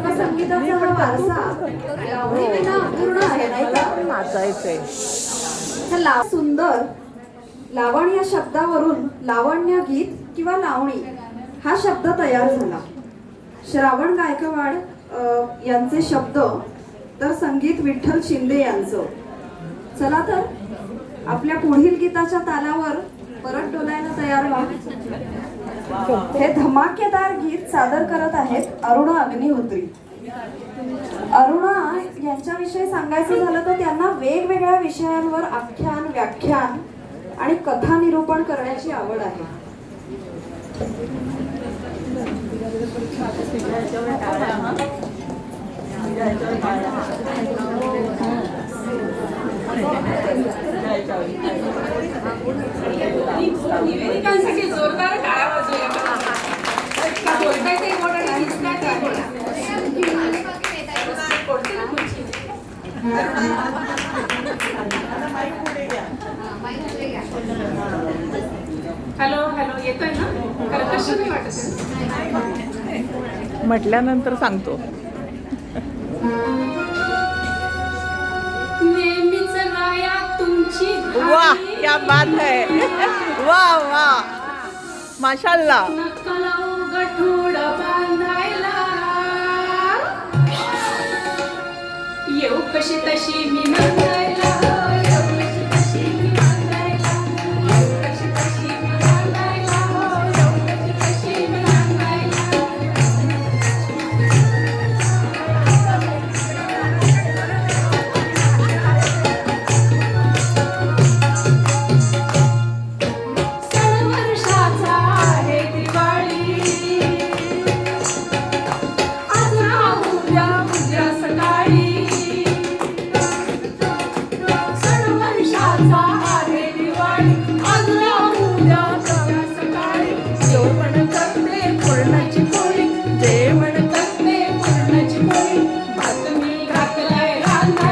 हा वारसा अपूर्ण आहे नाही का नाचायचंय तर सुंदर लावण या शब्दावरून लावण्य गीत किंवा लावणी हा शब्द तयार झाला श्रावण गायकवाड यांचे शब्द तर संगीत विठ्ठल शिंदे यांचं चला तर आपल्या पुढील गीताच्या तालावर परत डोलायला तयार व्हा. हे धमाकेदार गीत सादर करत आहेत अरुणा अग्निहोत्री. अरुणा यांच्याविषयी सांगायचं झालं तर त्यांना वेगवेगळ्या विषयांवर आख्यान व्याख्यान आणि कथा निरूपण करण्याची आवड आहे. निवेदिकांसाठी जोरदार वाजूया बोलताय ते आणि दिसताय ना खुर्ची. हॅलो हॅलो येतोय ना कर्कश नाही वाटत? म्हटल्यानंतर सांगतो क्या बात है। वा वा माशाल्लाह। येऊ कशी तशी मी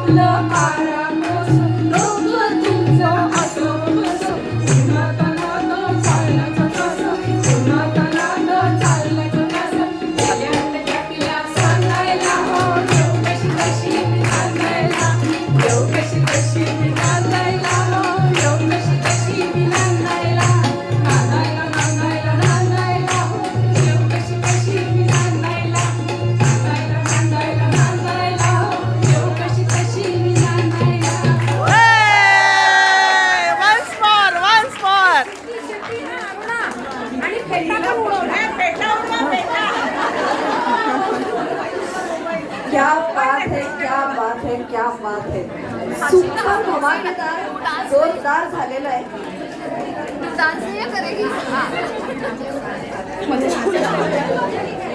आपलं क्या बात है क्या बात है क्या बात है. सुपर धमाकेदार जोरदार झालेलं आहे. डांस नहीं करेगी?